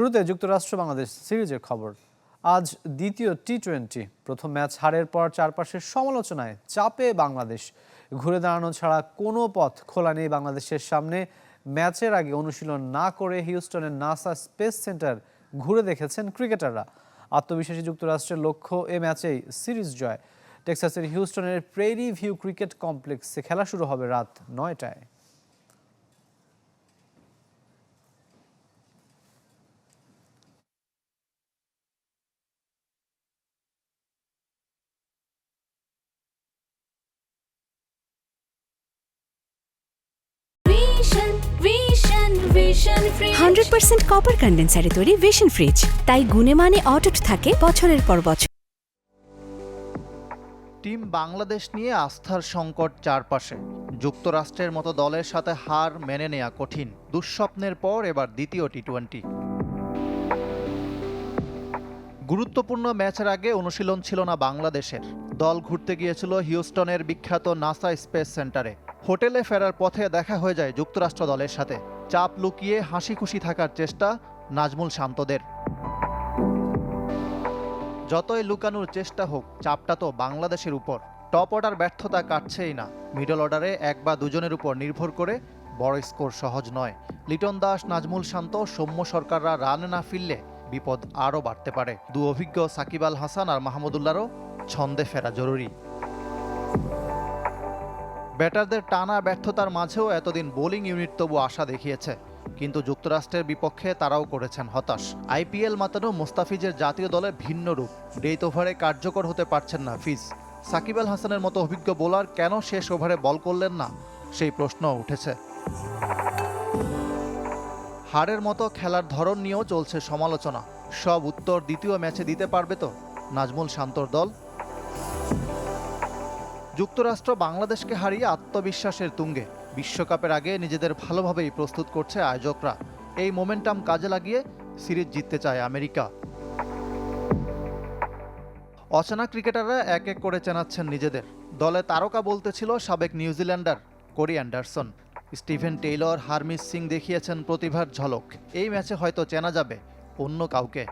শুরুতে যুক্তরাষ্ট্র বাংলাদেশ সিরিজের খবর। আজ দ্বিতীয় টি টোয়েন্টি প্রথম ম্যাচ হারের পর চারপাশের সমালোচনায় চাপে বাংলাদেশ। ঘুরে দাঁড়ানো ছাড়া কোনো পথ খোলা নেই বাংলাদেশের সামনে। ম্যাচের আগে অনুশীলন না করে হিউস্টনের নাসা স্পেস সেন্টার ঘুরে দেখেছেন ক্রিকেটাররা। আত্মবিশ্বাসী যুক্তরাষ্ট্রের লক্ষ্য এ ম্যাচেই সিরিজ জয়। টেক্সাসের হিউস্টনের প্রেরি ভিউ ক্রিকেট কমপ্লেক্সে খেলা শুরু হবে রাত নয়টায়। হান্ড্রেড পার্সেন্ট কপার কন্ডেন্সারে তৈরি ভিশন ফ্রিজ তাই গুণে মানে অটুট থাকে বছরের পর বছর। টিম বাংলাদেশ নিয়ে আস্থার সংকট চারপাশে। যুক্তরাষ্ট্রের মতো দলের সাথে হার মেনে নেয়া কঠিন। দুঃস্বপ্নের পর এবার দ্বিতীয় টি টোয়েন্টি গুরুত্বপূর্ণ ম্যাচের আগে অনুশীলন ছিল না বাংলাদেশের। দল ঘুরতে গিয়েছিল হিউস্টনের বিখ্যাত নাসা স্পেস সেন্টারে। হোটেলে ফেরার পথে দেখা হয়ে যায় যুক্তরাষ্ট্র দলের সাথে। চাপ লুকিয়ে হাসি খুশি থাকার চেষ্টা নাজমুল শান্তদের। যতই লুকানোর চেষ্টা হোক, চাপটা তো বাংলাদেশের উপর। টপ অর্ডার ব্যর্থতা কাটছেই না। মিডল অর্ডারে এক বা দুজনের উপর নির্ভর করে বড় স্কোর সহজ নয়। লিটন দাস, নাজমুল শান্ত, সৌম্য সরকাররা রান না ফিরলে বিপদ আরও বাড়তে পারে। দু অভিজ্ঞ সাকিব আল হাসান আর মাহমুদুল্লাহরও ছন্দে ফেরা জরুরি। ব্যাটারদের টানা ব্যর্থতার মাঝেও এতদিন বোলিং ইউনিট তবু আশা দেখিয়েছে। কিন্তু যুক্তরাষ্ট্রের বিপক্ষে তারাও করেছেন হতাশ। আইপিএল মাতানো মোস্তাফিজের জাতীয় দলে ভিন্ন রূপ। ডেথ ওভারে কার্যকর হতে পারছেন না ফিজ। সাকিব আল হাসানের মতো অভিজ্ঞ বোলার কেন শেষ ওভারে বল করলেন না? সেই প্রশ্ন উঠেছে। হারের মতো খেলার ধরন নিয়েও চলছে সমালোচনা। সব উত্তর দ্বিতীয় ম্যাচে দিতে পারবে তো? নাজমুল শান্তর দল। যুক্তরাষ্ট্র বাংলাদেশকে হারিয়ে আত্মবিশ্বাসের তুঙ্গে। বিশ্বকাপের আগে নিজেদের ভালোভাবেই প্রস্তুত করছে আয়োজকরা। এই মোমেন্টাম কাজে লাগিয়ে সিরিজ জিততে চায় আমেরিকা। অচেনা ক্রিকেটাররা এক এক করে চেনাচ্ছেন নিজেদের। দলে তারকা বলতে ছিল সাবেক New Zealander Corey Anderson. Steven Taylor, Hermes Singh দেখিয়েছেন প্রতিভার ঝলক। এই ম্যাচে হয়তো চেনা যাবে অন্য কাউকে।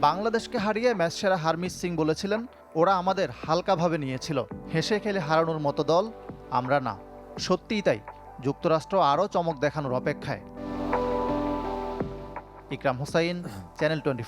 বাংলাদেশকে হারিয়ে ম্যাচ সেরা হারমিস সিং বলেছিলেন, ওরা আমাদের হালকাভাবে নিয়েছিল। হেসে খেলে হারানোর মতো দল আমরা না। সত্যিই তাই। যুক্তরাষ্ট্র আরও চমক দেখানোর অপেক্ষায়। ইকরাম হোসাইন, চ্যানেল টোয়েন্টি